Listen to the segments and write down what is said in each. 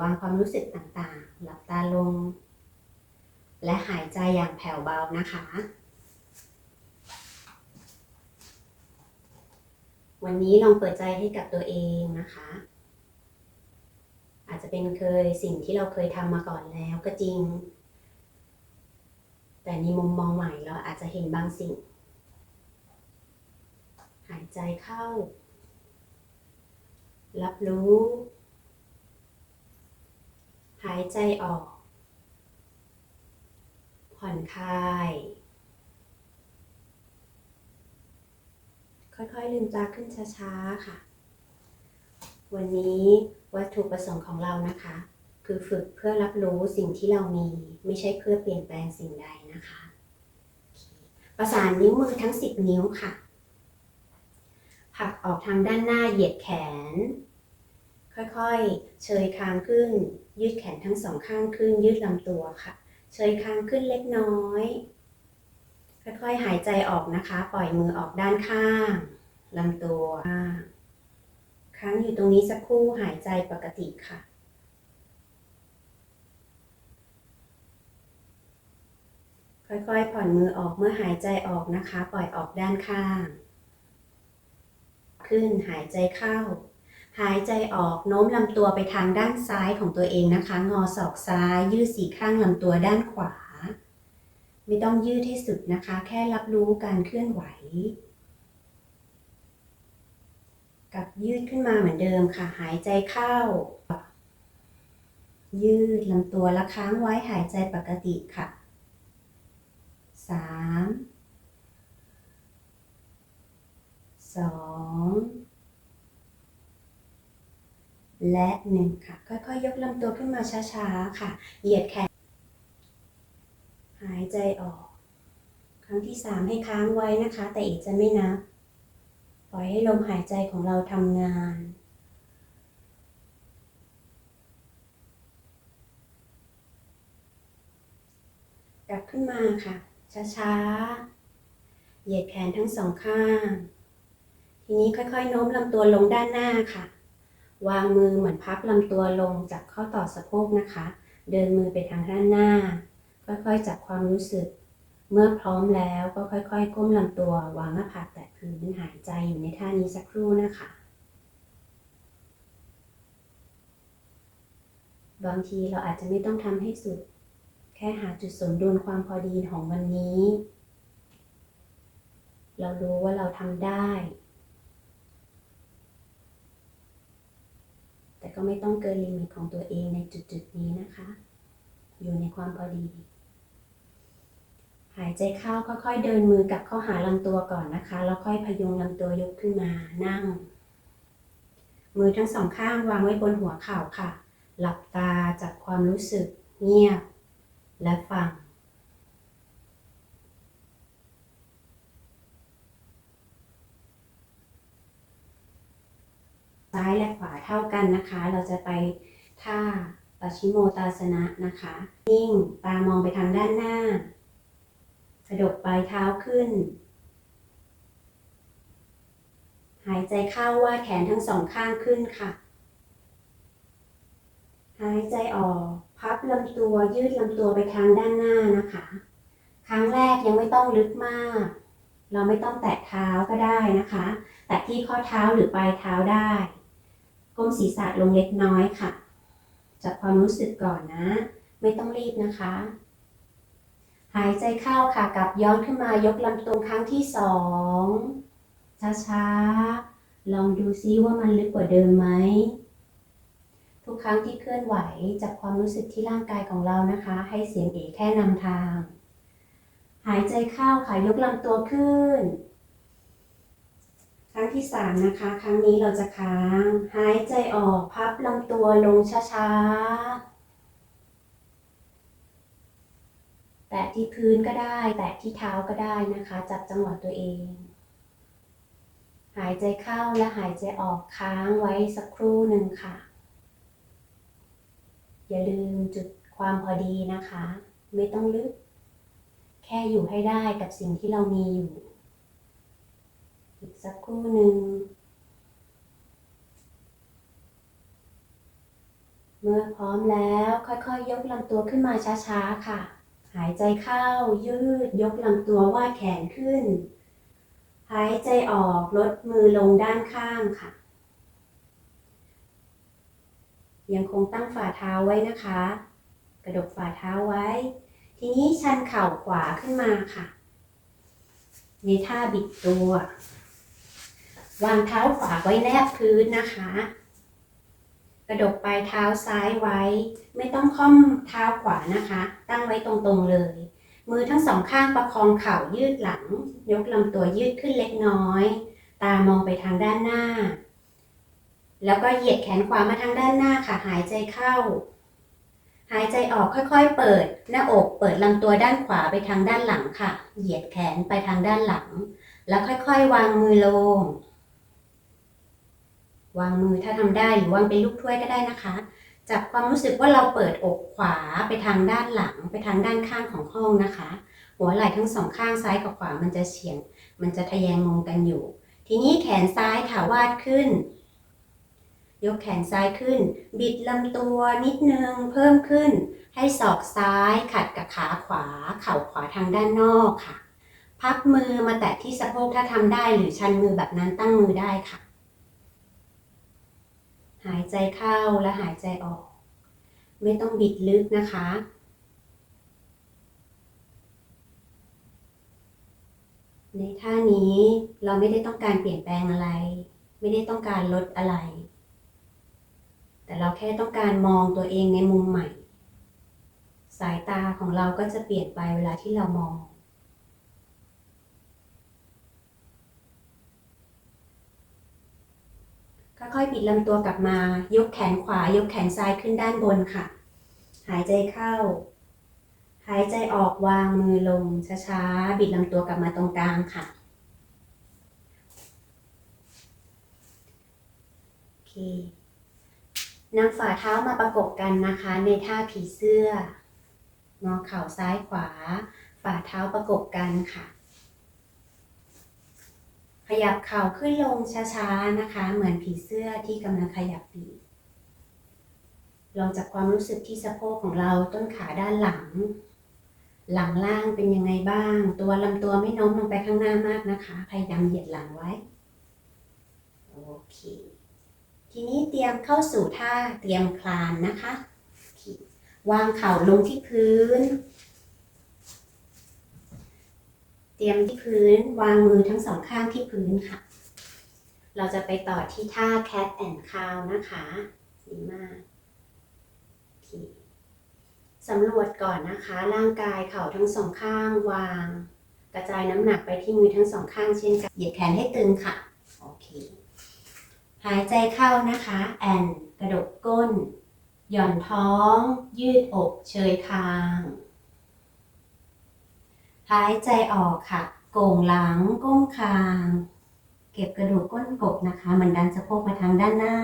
วางความรู้สึกต่างๆ หลับตาลง และหายใจอย่างแผ่วเบานะคะ วันนี้ลองเปิดใจให้กับตัวเองนะคะ อาจจะเป็นเคยสิ่งที่เราเคยทำมาก่อนแล้วก็จริง แต่ในมุมมองใหม่เราอาจจะเห็นบางสิ่ง หายใจเข้า รับรู้ หายใจออก ผ่อนคลาย ค่อยๆลืมตาขึ้นช้าๆ ค่ะ วันนี้วัตถุประสงค์ของเรานะคะ คือฝึกเพื่อรับรู้สิ่งที่เรามี ไม่ใช่เพื่อเปลี่ยนแปลงสิ่งใดนะคะ ประสานนิ้วมือทั้ง 10 นิ้วค่ะผลักออกทางด้านหน้าเหยียดแขน ค่อยๆ เชยคางขึ้น ยืดแขนทั้งสองข้างขึ้น ยืดลำตัวค่ะ เชยคางขึ้นเล็กน้อย ค่อยๆ หายใจออกนะคะ ปล่อยมือออกด้านข้างลำตัวค้างอยู่ตรงนี้สักครู่หายใจปกติค่ะค่อยๆ ผ่อนมือออกเมื่อหายใจออกนะคะ ปล่อยออกด้านข้าง ขึ้นหายใจเข้า หายใจออกโน้มลำตัวไปทางด้านซ้ายของตัวเองนะคะ งอศอกซ้าย ยืดสี่ข้างลำตัวด้านขวา ไม่ต้องยืดให้สุดนะคะ แค่รับรู้การเคลื่อนไหว กับยืดขึ้นมาเหมือนเดิมค่ะ หายใจเข้า ยืดลำตัวแล้วค้างไว้หายใจปกติค่ะสามสอง และหนึ่งค่ะ ค่อยๆ ยกลำตัวขึ้นมาช้าๆ ค่ะ เหยียดแขน หายใจออก ครั้งที่สามให้ค้างไว้นะคะ แต่อีกจะไม่นับ ปล่อยให้ลมหายใจของเราทำงานกลับขึ้นมาค่ะ ช้าๆ เหยียดแขนทั้งสองข้าง ทีนี้ค่อยๆ โน้มลำตัวลงด้านหน้าค่ะ วางมือเหมือนพับลำตัวลงจากข้อต่อสะโพกนะคะ เดินมือไปทางด้านหน้า ค่อยๆจับความรู้สึก เมื่อพร้อมแล้วก็ค่อยๆ ก้มลำตัว วางหน้าผากแตะพื้นหายใจอยู่ในท่านี้สักครู่นะคะบางทีเราอาจจะไม่ต้องทำให้สุด แค่หาจุดสมดุลความพอดีของวันนี้ เรารู้ว่าเราทำได้ แต่ก็ไม่ต้องเกินลิมิตของตัวเองในจุดๆนี้นะคะ อยู่ในความพอดี หายใจเข้าค่อยๆเดินมือกลับเข้าหาลำตัวก่อนนะคะ แล้วค่อยพยุงลำตัวยกขึ้นมานั่ง มือทั้งสองข้างวางไว้บนหัวเข่าค่ะ หลับตาจับความรู้สึกเงียบและฟัง ซ้ายและขวาเท่ากันนะคะ เราจะไปท่าปาชิโมตาสนะนะคะ นิ่งตามองไปทางด้านหน้ากระดกปลายเท้าขึ้น หายใจเข้าว่าแขนทั้งสองข้างขึ้นค่ะ หายใจออก พับลำตัวยืดลำตัวไปทางด้านหน้านะคะ ครั้งแรกยังไม่ต้องลึกมาก เราไม่ต้องแตะเท้าก็ได้นะคะ แตะที่ข้อเท้าหรือปลายเท้าได้ ก้มศีรษะลงเล็กน้อยค่ะ จับความรู้สึกก่อนนะ ไม่ต้องรีบนะคะ หายใจเข้าค่ะกลับย้อนขึ้นมายกลำตัวครั้งที่สองช้าๆ ลองดูซิว่ามันลึกกว่าเดิมไหม ทุกครั้งที่เคลื่อนไหวจับความรู้สึกที่ร่างกายของเรานะคะ ให้เสียงเอแค่นำทาง หายใจเข้าค่ะยกลำตัวขึ้น รั้งที่สามนะคะ ครั้งนี้เราจะค้าง หายใจออกพับลำตัวลงช้าๆ แตะที่พื้นก็ได้ แตะที่เท้าก็ได้นะคะ จับจังหวะตัวเอง หายใจเข้าและหายใจออกค้างไว้สักครู่หนึ่งค่ะ อย่าลืมจุดความพอดีนะคะ ไม่ต้องลึก แค่อยู่ให้ได้กับสิ่งที่เรามีอยู่ อีกสักครู่หนึ่ง เมื่อพร้อมแล้วค่อยๆยกลำตัวขึ้นมาช้าๆค่ะ หายใจเข้ายืดยกลำตัวว่าแขนขึ้น หายใจออกลดมือลงด้านข้างค่ะ ยังคงตั้งฝ่าเท้าไว้นะคะ กระดกฝ่าเท้าไว้ ทีนี้ชันเข่าขวาขึ้นมาค่ะในท่าบิดตัว วางเท้าขวาไว้แนบพื้นนะคะ กระดกปลายเท้าซ้ายไว้ ไม่ต้องค่อมเท้าขวานะคะ ตั้งไว้ตรงๆเลย มือทั้งสองข้างประคองเข่ายืดหลัง ยกลำตัวยืดขึ้นเล็กน้อย ตามองไปทางด้านหน้า แล้วก็เหยียดแขนขวามาทางด้านหน้าค่ะ หายใจเข้า หายใจออกค่อยๆ เปิด หน้าอกเปิดลำตัวด้านขวาไปทางด้านหลังค่ะ เหยียดแขนไปทางด้านหลัง แล้วค่อยๆ วางมือลง วางมือถ้าทำได้หรือวางเป็นลูกถ้วยก็ได้นะคะ จับความรู้สึกว่าเราเปิดอกขวาไปทางด้านหลัง ไปทางด้านข้างของห้องนะคะ หัวไหล่ทั้งสองข้างซ้ายกับขวามันจะเฉียง มันจะทะแยงมุมกันอยู่ ทีนี้แขนซ้ายค่ะวาดขึ้น ยกแขนซ้ายขึ้น บิดลำตัวนิดนึงเพิ่มขึ้น ให้ศอกซ้ายขัดกับขาขวา เข่าขวาทางด้านนอกค่ะ พับมือมาแตะที่สะโพกถ้าทำได้หรือชันมือแบบนั้นตั้งมือได้ค่ะ หายใจเข้าและหายใจออก ไม่ต้องบิดลึกนะคะ ในท่านี้เราไม่ได้ต้องการเปลี่ยนแปลงอะไร ไม่ได้ต้องการลดอะไร แต่เราแค่ต้องการมองตัวเองในมุมใหม่ สายตาของเราก็จะเปลี่ยนไปเวลาที่เรามอง ค่อยๆ ปิดลำตัวกลับมา ยกแขนขวา ยกแขนซ้ายขึ้นด้านบนค่ะ หายใจเข้า หายใจออกวางมือลงช้าๆ บิดลำตัวกลับมาตรงกลางค่ะ โอเคนำฝ่าเท้ามาประกบกันนะคะ ในท่าผีเสื้อ งอเข่าซ้ายขวา ฝ่าเท้าประกบกันค่ะ ขยับเข่าขึ้นลงช้าๆนะคะ เหมือนผีเสื้อที่กำลังขยับปีกลองจากความรู้สึกที่สะโพกของเราต้นขาด้านหลัง หลังล่างเป็นยังไงบ้าง ตัวลำตัวไม่โน้มลงไปข้างหน้ามากนะคะ พยายามเหยียดหลังไว้ โอเค ทีนี้เตรียมเข้าสู่ท่าเตรียมคลานนะคะ วางเข่าลงที่พื้น เตรียมที่พื้นวางมือทั้งสองข้างที่พื้นค่ะ เราจะไปต่อที่ท่า cat and cow นะคะดีมากสำรวจก่อนนะคะ ร่างกายเข่าทั้งสองข้างวาง กระจายน้ำหนักไปที่มือทั้งสองข้างเช่นกันเหยียดแขนให้ตึงค่ะ โอเคหายใจเข้านะคะ แอนกระดกก้น หย่อนท้อง ยืดอก เชยคาง หายใจออกค่ะ โก่งหลัง ก้มคาง เก็บกระดูกก้นกบนะคะ มันดันสะโพกมาทางด้านหน้า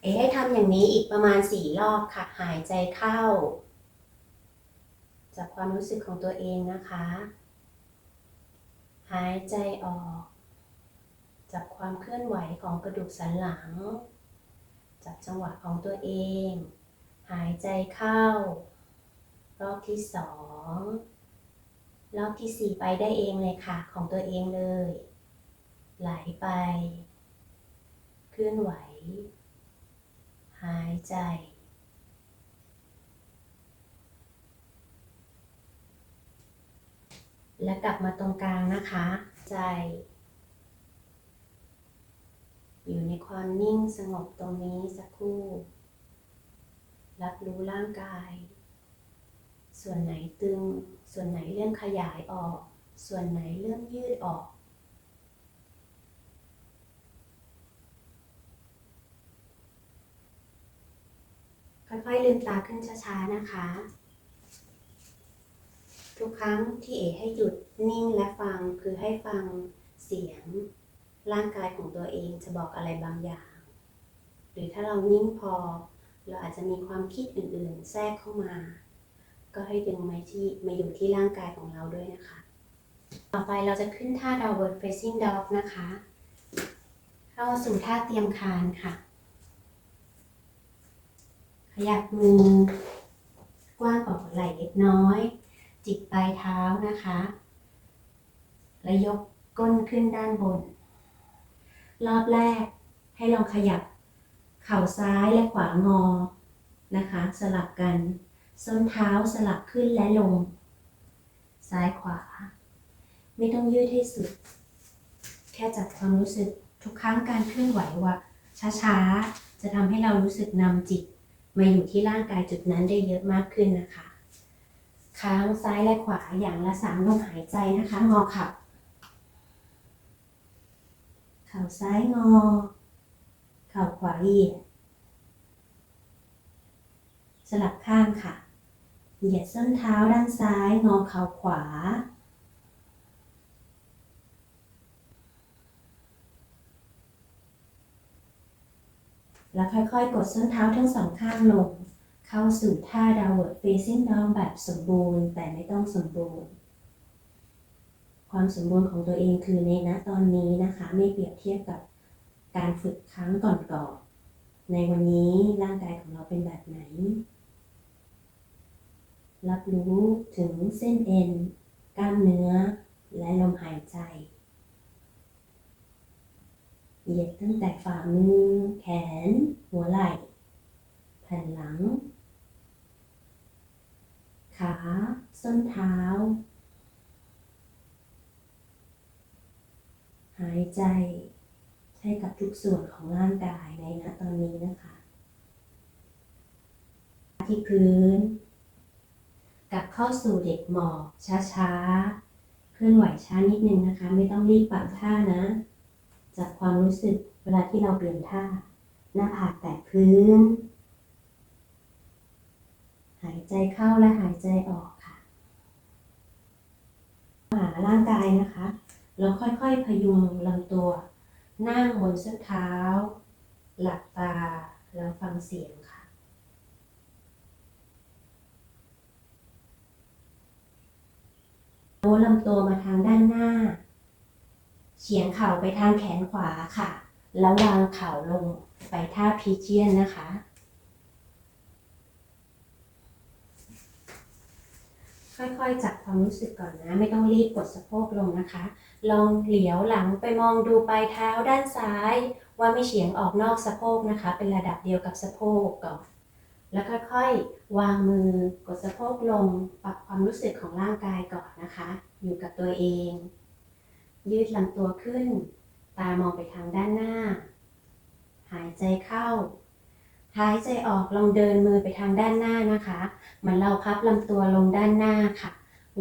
เอ๋ให้ทำอย่างนี้อีกประมาณสี่รอบค่ะ หายใจเข้าจับความรู้สึกของตัวเองนะคะ หายใจออกจับความเคลื่อนไหวของกระดูกสันหลังจับจังหวะของตัวเอง หายใจเข้า รอบที่สอง รอบที่สี่ไปได้เองเลยค่ะ ของตัวเองเลย ไหลไป เคลื่อนไหว หายใจและกลับมาตรงกลางนะคะ ใจ อยู่ในความนิ่งสงบตรงนี้สักครู่ รับรู้ร่างกาย ส่วนไหนตึง ส่วนไหนเริ่มขยายออก ส่วนไหนเริ่มยืดออก ค่อยๆลืมตาขึ้นช้าๆนะคะ ทุกครั้งที่เอให้หยุดนิ่งและฟังคือให้ฟังเสียง ร่างกายของตัวเองจะบอกอะไรบางอย่าง หรือถ้าเรานิ่งพอ เราอาจจะมีความคิดอื่นๆ แทรกเข้ามา ก็ให้ดึงมาที่มาอยู่ที่ร่างกายของเราด้วยนะคะ ต่อไปเราจะขึ้นท่า downward facing dog นะคะ เข้าสู่ท่าเตรียมคานค่ะ ขยับมือกว้างกว่าหัวไหล่เล็กน้อย จิกปลายเท้านะคะ และยกก้นขึ้นด้านบน รอบแรกให้ลองขยับเข่าซ้ายและขวางอนะคะ สลับกัน ส้นเท้าสลับขึ้นและลง ซ้ายขวา ไม่ต้องยืดให้สุด แค่จับความรู้สึกทุกครั้งการเคลื่อนไหวว่าช้าๆ จะทำให้เรารู้สึกนำจิต มาอยู่ที่ร่างกายจุดนั้นได้เยอะมากขึ้นนะคะ ค้างซ้ายและขวาอย่างละสามลมหายใจนะคะ งอเข่าเข่าซ้ายงอ เข่าขวาเหยียดสลับข้างค่ะ เหยียดส้นเท้าด้านซ้าย งอเข่าขวา แล้วค่อยๆ กดส้นเท้าทั้งสองข้างลง เข้าสู่ท่า downward facing dog แบบสมบูรณ์ แต่ไม่ต้องสมบูรณ์ ความสมบูรณ์ของตัวเองคือในณตอนนี้นะคะ ไม่เปรียบเทียบกับการฝึกครั้งก่อนๆในวันนี้ร่างกายของเราเป็นแบบไหน รับรู้ถึงเส้นเอ็น กล้ามเนื้อ และลมหายใจ เหยียดตั้งแต่ฝ่ามือ แขน หัวไหล่แผ่นหลัง ขา ส้นเท้า หายใจให้กับทุกส่วนของร่างกายในณตอนนี้นะคะ ที่พื้น กลับเข้าสู่เด็กหมอบช้าๆ เคลื่อนไหวช้านิดนึงนะคะ ไม่ต้องรีบปรับท่านะ จากความรู้สึกเวลาที่เราเปลี่ยนท่า หน้าผากแตะพื้น หายใจเข้าและหายใจออกค่ะ หาร่างกายนะคะแล้วค่อยๆพยุงลำตัว นั่งบนส้นเท้า หลับตาแล้วฟังเสียงค่ะ โน้มลำตัวมาทางด้านหน้า เฉียงเข่าไปทางแขนขวาค่ะ แล้ววางเข่าลงไปท่าพีเจียนนะคะ ค่อยๆจับความรู้สึกก่อนนะ ไม่ต้องรีบกดสะโพกลงนะคะ ลองเหลียวหลังไปมองดูปลายเท้าด้านซ้าย ว่าไม่เฉียงออกนอกสะโพกนะคะ เป็นระดับเดียวกับสะโพกก่อน แล้วค่อยๆ วางมือกดสะโพกลง ปรับความรู้สึกของร่างกายก่อนนะคะ อยู่กับตัวเอง ยืดลำตัวขึ้น ตามองไปทางด้านหน้า หายใจเข้า หายใจออกลองเดินมือไปทางด้านหน้านะคะเหมือนเราพับลำตัวลงด้านหน้าค่ะ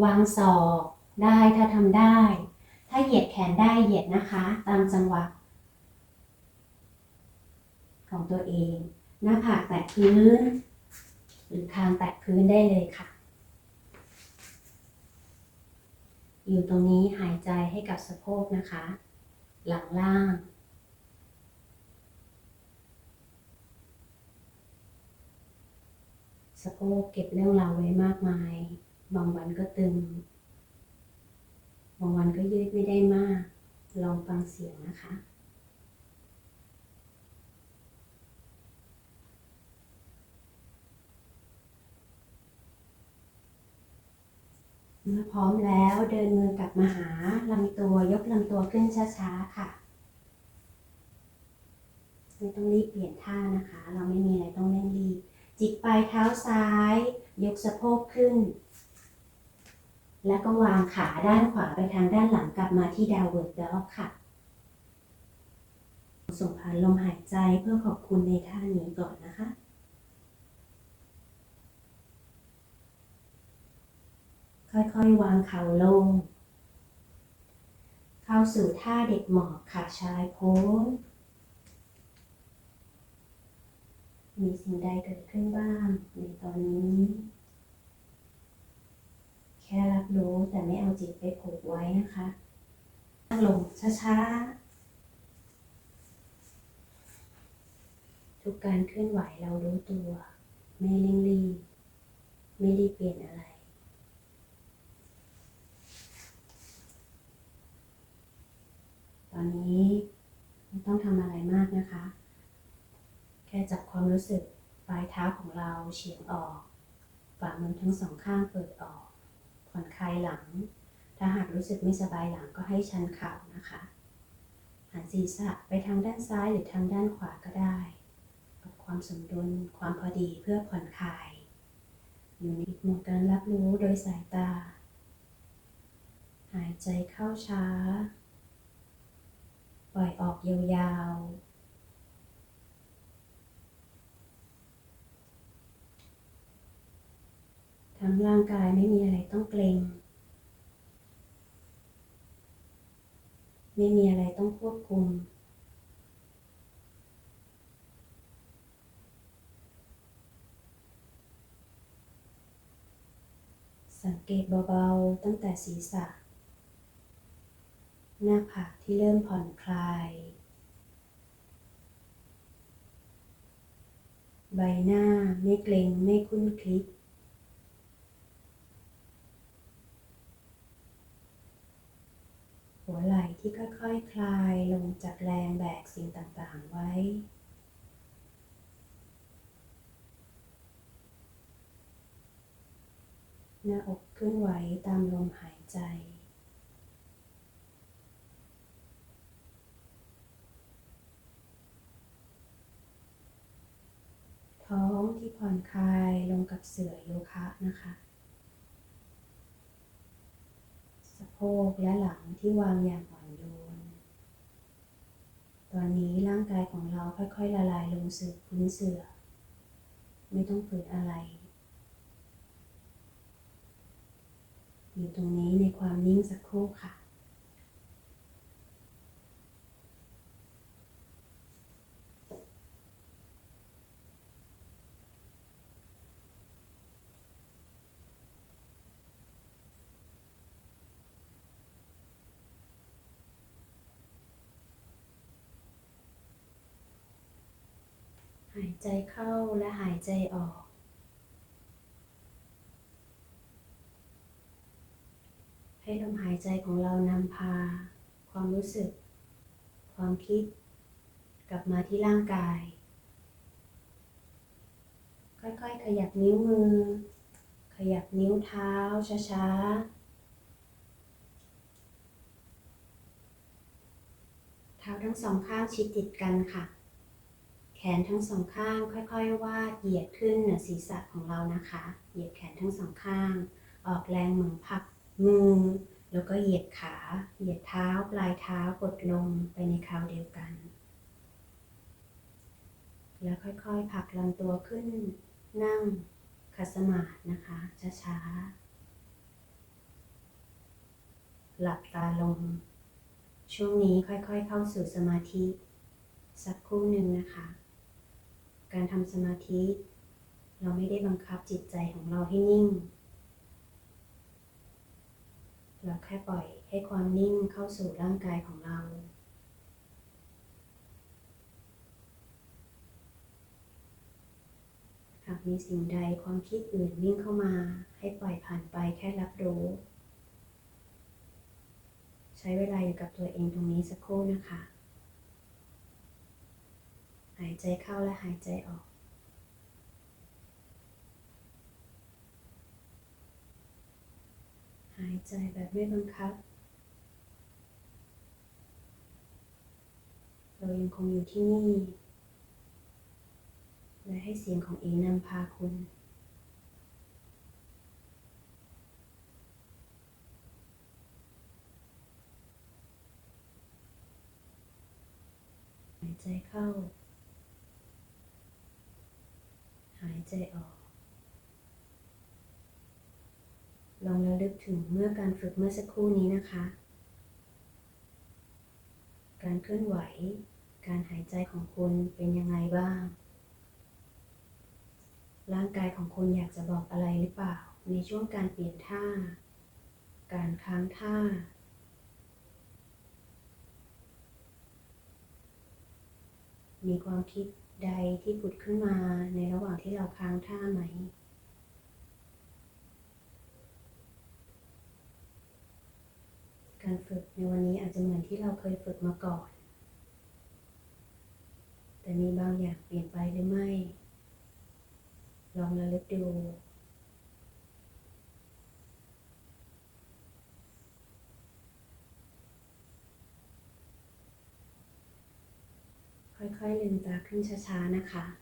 วางศอกได้ถ้าทำได้ ถ้าเหยียดแขนได้เหยียดนะคะ ตามจังหวะของตัวเอง หน้าผากแตะพื้น หรือคางแตะพื้นได้เลยค่ะ อยู่ตรงนี้หายใจให้กับสะโพกนะคะ หลังล่างสะโพกเก็บเรื่องราวไว้มากมาย บางวันก็ตึง บางวันก็ยืดไม่ได้มาก ลองฟังเสียงนะคะ เมื่อพร้อมแล้วเดินมือกลับมาหาลำตัวยกลำตัวขึ้นช้าๆค่ะ ไม่ต้องรีบเปลี่ยนท่านะคะ เราไม่มีอะไรต้องเร่งรีบจิกปลายเท้าซ้าย ยกสะโพกขึ้น แล้วก็วางขาด้านขวาไปทางด้านหลังกลับมาที่ดาวเวิร์ดด็อกค่ะ ส่งผ่านลมหายใจเพื่อขอบคุณในท่านี้ก่อนนะคะ ค่อยๆ วางเข่าลง เข้าสู่ท่าเด็กหมอบขาชายโพสมีสิ่งใดเกิดขึ้นบ้างในตอนนี้ แค่รับรู้แต่ไม่เอาจิตไปผูกไว้นะคะนั่งลงช้าๆ ทุกการเคลื่อนไหวเรารู้ตัว ไม่เร่งรีบไม่รีบเปลี่ยนอะไร ตอนนี้ไม่ต้องทำอะไรมากนะคะ แค่จับความรู้สึกปลายเท้าของเราเฉียงออกฝ่ามือทั้งสองข้างเปิดออก ผ่อนคลายหลัง ถ้าหากรู้สึกไม่สบายหลังก็ให้ชันเข่านะคะหันศีรษะไปทางด้านซ้ายหรือทางด้านขวาก็ได้ปรับความสมดุลความพอดีเพื่อผ่อนคลายอยู่ในหมดการรับรู้โดยสายตา หายใจเข้าช้า ปล่อยออกยาวๆ ทั้งร่างกายไม่มีอะไรต้องเกรงไม่มีอะไรต้องควบคุม สังเกตเบาๆตั้งแต่ศีรษะ หน้าผากที่เริ่มผ่อนคลาย ใบหน้าไม่เกร็งไม่คุ้นคลิกหัวไหล่ที่ค่อยๆคคลายลงจากแรงแบกสิ่งต่างๆไว้ หน้าอกเคลื่อนไหวตามลมหายใจ ท้องที่ผ่อนคลายลงกับเสื่อโยคะนะคะ สะโพกและหลังที่วางอย่างอ่อนโยน ตอนนี้ร่างกายของเราค่อยๆ ละลายลงสู่พื้นเสื่อ ไม่ต้องฝืนอะไร อยู่ตรงนี้ในความนิ่งสักครู่ค่ะ หายใจเข้าและหายใจออก ให้ลมหายใจของเรานำพา ความรู้สึก ความคิด กลับมาที่ร่างกาย ค่อยๆ ขยับนิ้วมือ ขยับนิ้วเท้าช้าๆเท้าทั้งสองข้างชิดติดกันค่ะ แขนทั้งสองข้าง ค่อยๆวาดเหยียดขึ้นเหนือศีรษะของเรานะคะ เหยียดแขนทั้งสองข้าง ออกแรงเหมือนผลักมือ แล้วก็เหยียดขา เหยียดเท้าปลายเท้ากดลงไปในคราวเดียวกัน แล้วค่อยๆผลักลำตัวขึ้น นั่งขัสมาธินะคะช้าๆหลับตาลง ช่วงนี้ค่อยๆเข้าสู่สมาธิสักครู่หนึ่งนะคะ การทำสมาธิ เราไม่ได้บังคับจิตใจของเราให้นิ่ง เราแค่ปล่อยให้ความนิ่งเข้าสู่ร่างกายของเราหากมีสิ่งใดความคิดอื่นวิ่งเข้ามาให้ปล่อยผ่านไปแค่รับรู้ ใช้เวลาอยู่กับตัวเองตรงนี้สักครู่นะคะ หายใจเข้าและหายใจออก หายใจแบบไม่บังคับ เรายังคงอยู่ที่นี่ และให้เสียงของเองนำพาคุณหายใจเข้า หายใจออก ลองระลึกถึงเมื่อการฝึกเมื่อสักครู่นี้นะคะ การเคลื่อนไหว การหายใจของคุณเป็นยังไงบ้าง ร่างกายของคุณอยากจะบอกอะไรหรือเปล่า ในช่วงการเปลี่ยนท่า การค้างท่ามีความคิดใดที่ผุดขึ้นมาในระหว่าง เราค้างท่าไหม การฝึกในวันนี้อาจจะเหมือนที่เราเคยฝึกมาก่อน แต่มีบางอย่างเปลี่ยนไปหรือไม่ ลองระลึกดูค่อยๆลืมตาขึ้นช้าๆ นะคะ